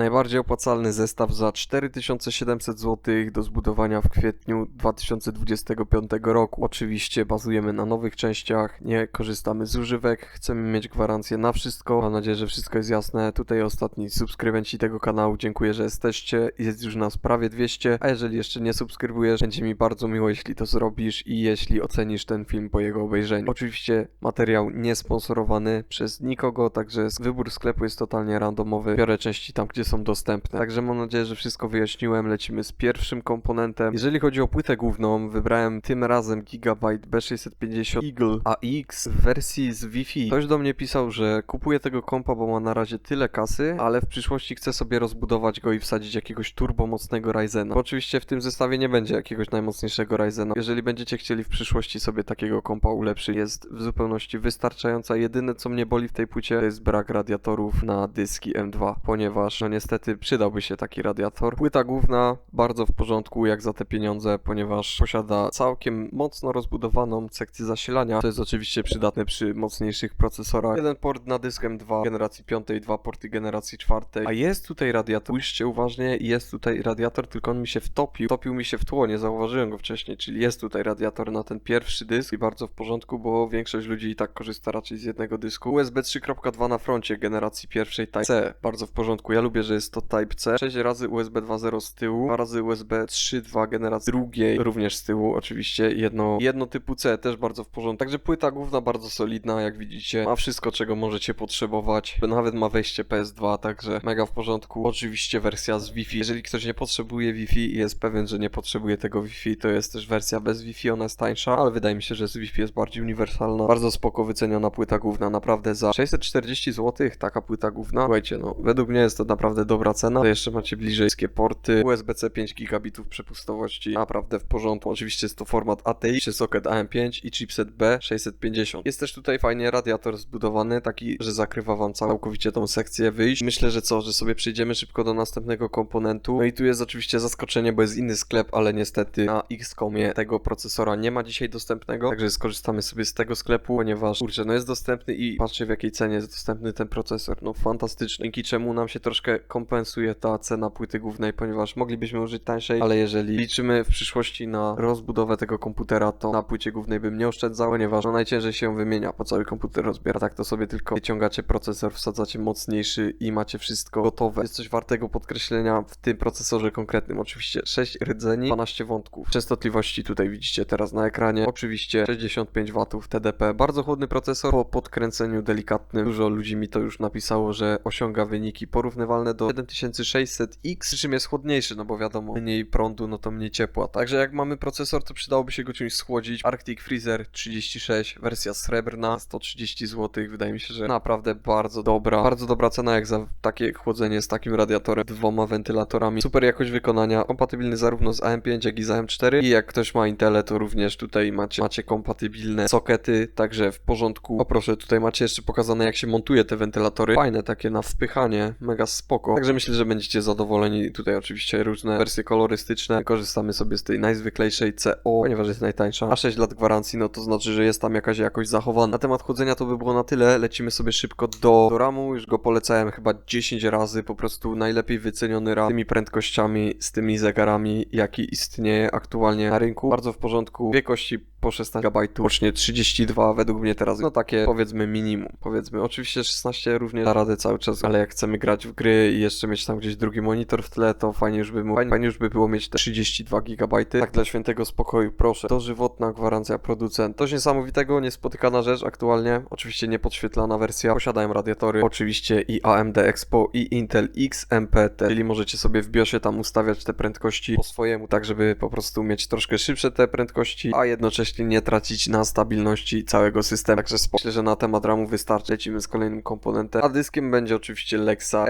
Najbardziej opłacalny zestaw za 4700 zł do zbudowania w kwietniu 2025 roku. Oczywiście bazujemy na nowych częściach, nie korzystamy z używek, chcemy mieć gwarancję na wszystko. Mam nadzieję, że wszystko jest jasne. Tutaj ostatni subskrybenci tego kanału, dziękuję, że jesteście. Jest już nas prawie 200, a jeżeli jeszcze nie subskrybujesz, będzie mi bardzo miło, jeśli to zrobisz i jeśli ocenisz ten film po jego obejrzeniu. Oczywiście materiał nie sponsorowany przez nikogo, także wybór sklepu jest totalnie randomowy. Biorę części tam, gdzie są dostępne. Także mam nadzieję, że wszystko wyjaśniłem. Lecimy z pierwszym komponentem. Jeżeli chodzi o płytę główną, wybrałem tym razem Gigabyte B650 Eagle AX w wersji z Wi-Fi. Ktoś do mnie pisał, że kupuje tego kompa, bo ma na razie tyle kasy, ale w przyszłości chce sobie rozbudować go i wsadzić jakiegoś turbomocnego Ryzena. Bo oczywiście w tym zestawie nie będzie jakiegoś najmocniejszego Ryzena. Jeżeli będziecie chcieli w przyszłości sobie takiego kompa ulepszyć, jest w zupełności wystarczająca. Jedyne co mnie boli w tej płycie to jest brak radiatorów na dyski M2, ponieważ no niestety przydałby się taki radiator. Płyta główna bardzo w porządku jak za te pieniądze, ponieważ posiada całkiem mocno rozbudowaną sekcję zasilania. To jest oczywiście przydatne przy mocniejszych procesorach. Jeden port na dysk M2 generacji 5, dwa porty generacji 4. A jest tutaj radiator. Spójrzcie uważnie, jest tutaj radiator, tylko on mi się wtopił. Wtopił mi się w tło, nie zauważyłem go wcześniej, czyli jest tutaj radiator na ten pierwszy dysk i bardzo w porządku, bo większość ludzi i tak korzysta raczej z jednego dysku. USB 3.2 na froncie generacji pierwszej Type C, bardzo w porządku. Ja lubię, że jest to Type C. 6 razy USB 2.0 z tyłu, 2 razy USB 3.2 generacji drugiej, również z tyłu oczywiście. Jedno, jedno typu C też bardzo w porządku. Także płyta główna bardzo solidna, jak widzicie. Ma wszystko, czego możecie potrzebować. Nawet ma wejście PS2, także mega w porządku. Oczywiście wersja z Wi-Fi. Jeżeli ktoś nie potrzebuje Wi-Fi i jest pewien, że nie potrzebuje tego Wi-Fi, to jest też wersja bez Wi-Fi, ona jest tańsza, ale wydaje mi się, że z Wi-Fi jest bardziej uniwersalna. Bardzo spoko wyceniona płyta główna, naprawdę za 640 zł taka płyta główna. Słuchajcie, no według mnie jest to naprawdę dobra cena. Jeszcze macie bliżej wszystkie porty. USB-C 5 gigabitów przepustowości, naprawdę w porządku. Oczywiście jest to format ATX, czy socket AM5 i chipset B650. Jest też tutaj fajnie radiator zbudowany, taki, że zakrywa wam całkowicie tą sekcję wyjść. Myślę, że co, że sobie przejdziemy szybko do następnego komponentu. No i tu jest oczywiście zaskoczenie, bo jest inny sklep, ale niestety na X-Comie tego procesora nie ma dzisiaj dostępnego, także skorzystamy sobie z tego sklepu, ponieważ kurczę, no jest dostępny i patrzcie w jakiej cenie jest dostępny ten procesor. No fantastyczny. Dzięki czemu nam się troszkę kompensuje ta cena płyty głównej, ponieważ moglibyśmy użyć tańszej, ale jeżeli liczymy w przyszłości na rozbudowę tego komputera, to na płycie głównej bym nie oszczędzał, ponieważ no najciężej się wymienia, po cały komputer rozbiera. Tak to sobie tylko wyciągacie procesor, wsadzacie mocniejszy i macie wszystko gotowe. Jest coś wartego podkreślenia w tym procesorze konkretnym. Oczywiście 6 rdzeni, 12 wątków. Częstotliwości tutaj widzicie teraz na ekranie. Oczywiście 65 W TDP. Bardzo chłodny procesor po podkręceniu delikatnym. Dużo ludzi mi to już napisało, że osiąga wyniki porównywalne do 7600X, przy czym jest chłodniejszy, no bo wiadomo, mniej prądu, no to mniej ciepła. Także jak mamy procesor, to przydałoby się go czymś schłodzić. Arctic Freezer 36, wersja srebrna, 130 zł. Wydaje mi się, że naprawdę bardzo dobra. Bardzo dobra cena jak za takie chłodzenie z takim radiatorem, dwoma wentylatorami. Super jakość wykonania, kompatybilny zarówno z AM5, jak i z AM4. I jak ktoś ma Intel, to również tutaj macie, macie kompatybilne sokety, także w porządku. O tutaj macie jeszcze pokazane jak się montuje te wentylatory. Fajne takie na wpychanie, mega spoko. Także myślę, że będziecie zadowoleni. Tutaj oczywiście różne wersje kolorystyczne. Korzystamy sobie z tej najzwyklejszej CO, ponieważ jest najtańsza. A 6 lat gwarancji, no to znaczy, że jest tam jakaś jakość zachowana. Na temat chłodzenia to by było na tyle. Lecimy sobie szybko do, do ramu. Już go polecałem chyba 10 razy. Po prostu najlepiej wyceniony RAM tymi prędkościami, z tymi zegarami, jaki istnieje aktualnie na rynku. Bardzo w porządku. Dwie kości po 16 GB, łącznie 32 według mnie teraz, no takie powiedzmy minimum, powiedzmy. Oczywiście 16 również da radę cały czas, ale jak chcemy grać w gry i jeszcze mieć tam gdzieś drugi monitor w tle, to fajnie już by, mu, fajnie, już by było mieć te 32 GB. Tak dla świętego spokoju, proszę. Dożywotna gwarancja producent. Coś niesamowitego, niespotykana rzecz aktualnie. Oczywiście niepodświetlana wersja. Posiadają radiatory, oczywiście i AMD Expo i Intel XMPT, czyli możecie sobie w BIOSie tam ustawiać te prędkości po swojemu, tak żeby po prostu mieć troszkę szybsze te prędkości, a jednocześnie nie tracić na stabilności całego systemu. Także myślę, że na temat RAMu wystarczy. Lecimy z kolejnym komponentem. A dyskiem będzie oczywiście Lexa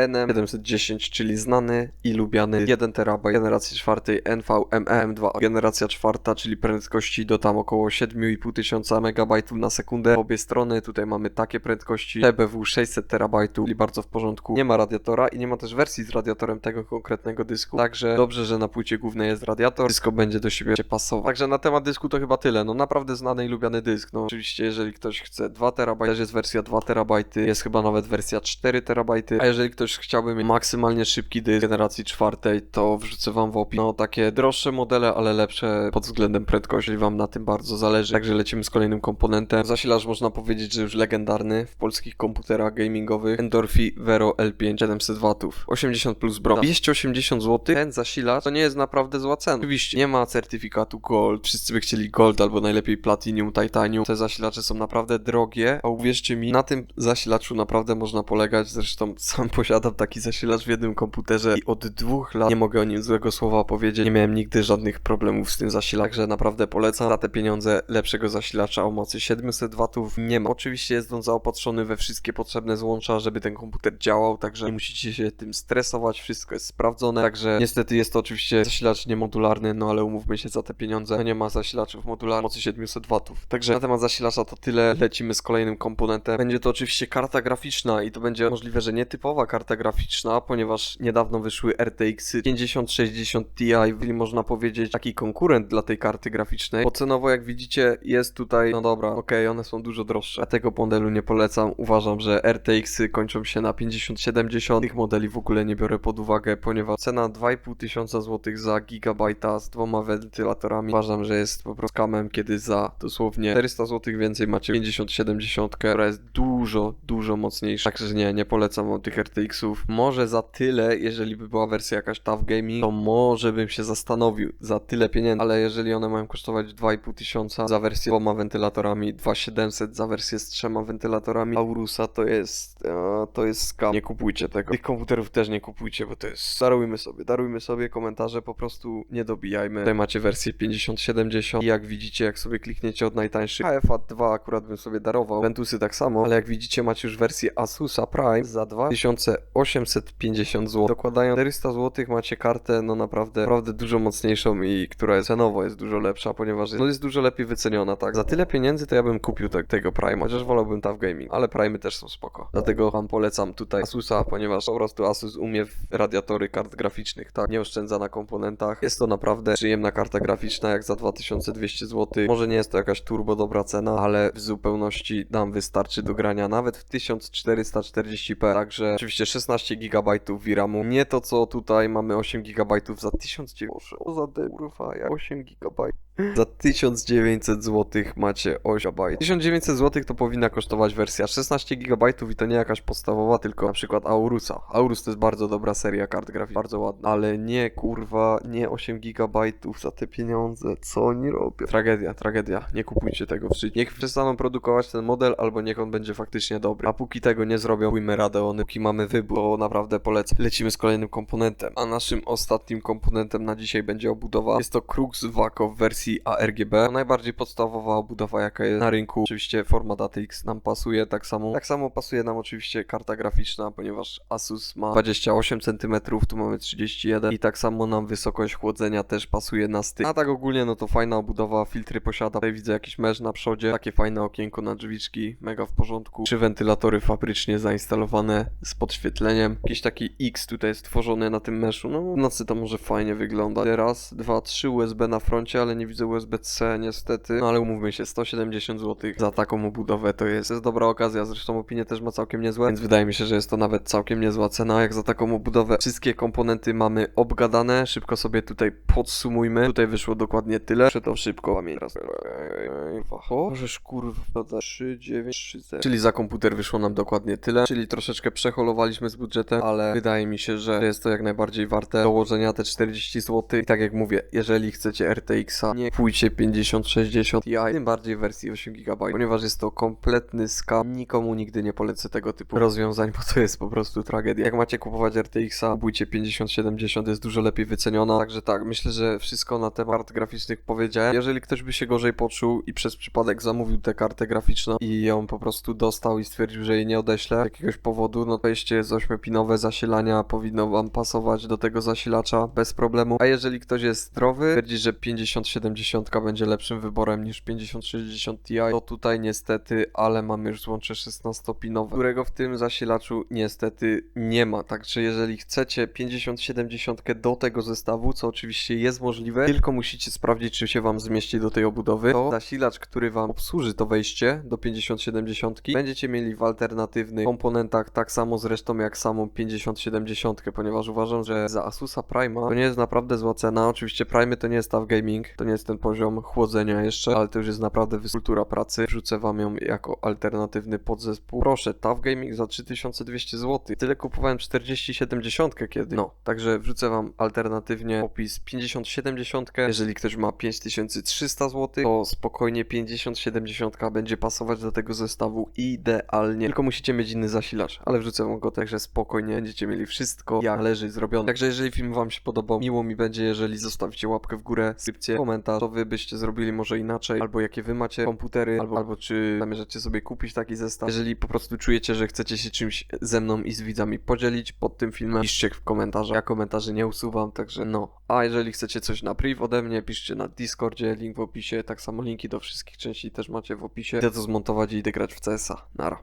NM710, czyli znany i lubiany 1 TB generacji czwartej NVMe M2. Generacja czwarta, czyli prędkości do tam około 7,5 tysiąca MB na sekundę. Obie strony tutaj mamy takie prędkości. TBW 600 TB, czyli bardzo w porządku. Nie ma radiatora i nie ma też wersji z radiatorem tego konkretnego dysku. Także dobrze, że na płycie głównej jest radiator. Dysko będzie do siebie pasować. Także na temat dysku to chyba tyle. No naprawdę znany i lubiany dysk. No oczywiście, jeżeli ktoś chce 2 TB, też jest wersja 2 TB, jest chyba nawet wersja 4 TB, a jeżeli ktoś chciałby maksymalnie szybki dysk generacji czwartej, to wrzucę wam w opis. No takie droższe modele, ale lepsze pod względem prędkości, wam na tym bardzo zależy. Także lecimy z kolejnym komponentem. Zasilacz można powiedzieć, że już legendarny w polskich komputerach gamingowych. Endorphi Vero L5 700 W. 80 plus bron. 280 zł. Ten zasilacz to nie jest naprawdę zła cena. Oczywiście nie ma certyfikatu Gold. Wszyscy by chcieli Gold albo najlepiej Platinum, Titanium. Te zasilacze są naprawdę drogie, a uwierzcie mi, na tym zasilaczu naprawdę można polegać. Zresztą sam posiadam taki zasilacz w jednym komputerze i od dwóch lat nie mogę o nim złego słowa powiedzieć. Nie miałem nigdy żadnych problemów z tym zasilaczem, że naprawdę polecam. Za te pieniądze lepszego zasilacza o mocy 700 W nie ma. Oczywiście jest on zaopatrzony we wszystkie potrzebne złącza, żeby ten komputer działał, także nie musicie się tym stresować, wszystko jest sprawdzone. Także niestety jest to oczywiście zasilacz niemodularny, no ale umówmy się za te pieniądze. Nie ma zasilaczów modularnych mocy 700 W. Także na temat zasilacza to tyle. Lecimy z kolejnym komponentem. Będzie to oczywiście karta graficzna i to będzie możliwe, że nietypowa karta graficzna, ponieważ niedawno wyszły RTX 5060 Ti, czyli można powiedzieć taki konkurent dla tej karty graficznej. Bo cenowo jak widzicie jest tutaj, no dobra, okej, one są dużo droższe. Ja tego modelu nie polecam. Uważam, że RTX-y kończą się na 5070. Tych modeli w ogóle nie biorę pod uwagę, ponieważ cena 2500 tysiąca złotych za gigabajta z dwoma wentylatorami uważam, że jest po prostu kamem, kiedy za dosłownie 400 zł więcej macie 5070, która jest dużo, dużo mocniejsza. Także nie, nie polecam tych RTX-ów. Może za tyle, jeżeli by była wersja jakaś Tough Gaming, to może bym się zastanowił za tyle pieniędzy, ale jeżeli one mają kosztować 2500 tysiąca za wersję z dwoma wentylatorami, 2700 za wersję z trzema wentylatorami Aurusa, to jest, e, to jest skam. Nie kupujcie tego. Tych komputerów też nie kupujcie, bo to jest, darujmy sobie, darujmy sobie komentarze, po prostu nie dobijajmy. Tutaj macie wersję 5070 i jak widzicie, jak sobie klikniecie od najtańszych, AFA 2 akurat bym sobie darował, Ventusy tak samo, ale jak widzicie macie już wersję Asusa Prime za 2850 zł. Dokładają 400 zł macie kartę, no naprawdę, naprawdę dużo mocniejszą i która jest cenowo jest dużo lepsza, ponieważ jest, no jest dużo lepiej wyceniona, tak. Za tyle pieniędzy to ja bym kupił te, tego Prime, chociaż wolałbym Tough Gaming, ale Prime też są spoko. Dlatego wam polecam tutaj Asusa, ponieważ po prostu Asus umie w radiatory kart graficznych, tak. Nie oszczędza na komponentach. Jest to naprawdę przyjemna karta graficzna, jak za 2200 zł. Może nie jest to jakaś turbo dobra cena, ale w zupełności nam wystarczy do grania nawet w 1440p. Także oczywiście 16 GB VRAMu. Nie to co tutaj mamy 8 GB za 1900. O za de- kurwa, jak 8 GB. Za 1900 zł macie 8 GB. 1900 zł to powinna kosztować wersja 16 GB i to nie jakaś podstawowa, tylko na przykład Aurusa. Aurus to jest bardzo dobra seria kart graficznych, bardzo ładna, ale nie kurwa, nie 8 GB za te pieniądze. Co oni robią? Tragedia, tragedia. Nie kupujcie tego w życiu. Niech przestaną produkować ten model, albo niech on będzie faktycznie dobry. A póki tego nie zrobią, pójmy Radeony, póki mamy wybór, bo naprawdę polecam. Lecimy z kolejnym komponentem. A naszym ostatnim komponentem na dzisiaj będzie obudowa. Jest to Crux Waco w wersji ARGB. To najbardziej podstawowa obudowa, jaka jest na rynku. Oczywiście format ATX nam pasuje tak samo. Tak samo pasuje nam oczywiście karta graficzna, ponieważ Asus ma 28 cm, tu mamy 31 i tak samo nam wysokość chłodzenia też pasuje na styk. A tak ogólnie no to fajna obudowa, filtry posiada. Tutaj widzę jakiś mesh na przodzie, takie fajne okienko na drzwiczki, mega w porządku. Trzy wentylatory fabrycznie zainstalowane z podświetleniem. Jakiś taki X tutaj jest tworzony na tym meszu. No w nocy to może fajnie wygląda. Raz, dwa, trzy USB na froncie, ale nie widzę USB-C niestety. No ale umówmy się, 170 zł za taką obudowę to jest, jest dobra okazja. Zresztą opinie też ma całkiem niezłe, więc wydaje mi się, że jest to nawet całkiem niezła cena jak za taką obudowę. Wszystkie komponenty mamy obgadane. Szybko sobie tutaj podsumujmy. Tutaj wyszło dokładnie tyle. Muszę to szybko pamiętać. O, możesz kurwa 3, 9, 3, 0. Czyli za komputer wyszło nam dokładnie tyle. Czyli troszeczkę przeholowaliśmy z budżetem, ale wydaje mi się, że jest to jak najbardziej warte dołożenia te 40 zł. I tak jak mówię, jeżeli chcecie RTX-a, nie pójdźcie 50-60 Ti, tym bardziej w wersji 8 GB, ponieważ jest to kompletny skam. Nikomu nigdy nie polecę tego typu rozwiązań, bo to jest po prostu tragedia. Jak macie kupować RTX-a, kupujcie 50-70, jest dużo lepiej wyceniona. Także tak, myślę, że wszystko na temat kart graficznych powiedziałem. Jeżeli ktoś by się gorzej poczuł i przez przypadek zamówił tę kartę graficzną i ją po prostu dostał i stwierdził, że jej nie odeślę z jakiegoś powodu, no to wejście z 8-pinowe zasilania powinno wam pasować do tego zasilacza bez problemu. A jeżeli ktoś jest zdrowy, twierdzi, że 50-70 5070 będzie lepszym wyborem niż 5060 Ti. To tutaj niestety, ale mamy już złącze 16-pinowe, którego w tym zasilaczu niestety nie ma. Także jeżeli chcecie 5070 do tego zestawu, co oczywiście jest możliwe, tylko musicie sprawdzić, czy się wam zmieści do tej obudowy, to zasilacz, który wam obsłuży to wejście do 5070, będziecie mieli w alternatywnych komponentach, tak samo zresztą jak samą 5070, ponieważ uważam, że za Asusa Prima to nie jest naprawdę zła cena. Oczywiście Prime to nie jest tough gaming, to nie jest ten poziom chłodzenia jeszcze, ale to już jest naprawdę kultura pracy. Wrzucę wam ją jako alternatywny podzespół. Proszę, tough gaming za 3200 zł. Tyle kupowałem 4070 kiedy. No, także wrzucę wam alternatywnie opis 5070. Jeżeli ktoś ma 5300 zł, to spokojnie 5070 będzie pasować do tego zestawu idealnie. Tylko musicie mieć inny zasilacz, ale wrzucę wam go także spokojnie, będziecie mieli wszystko jak należy zrobione. Także jeżeli film wam się podobał, miło mi będzie, jeżeli zostawicie łapkę w górę, skrypcie, komentarz, co wy byście zrobili może inaczej, albo jakie wy macie komputery, albo, albo czy zamierzacie sobie kupić taki zestaw. Jeżeli po prostu czujecie, że chcecie się czymś ze mną i z widzami podzielić pod tym filmem, piszcie w komentarzach. Ja komentarzy nie usuwam, także no. A jeżeli chcecie coś na priv ode mnie, piszcie na Discordzie, link w opisie, tak samo linki do wszystkich części też macie w opisie. Idę to zmontować i idę grać w CS-a. Nara.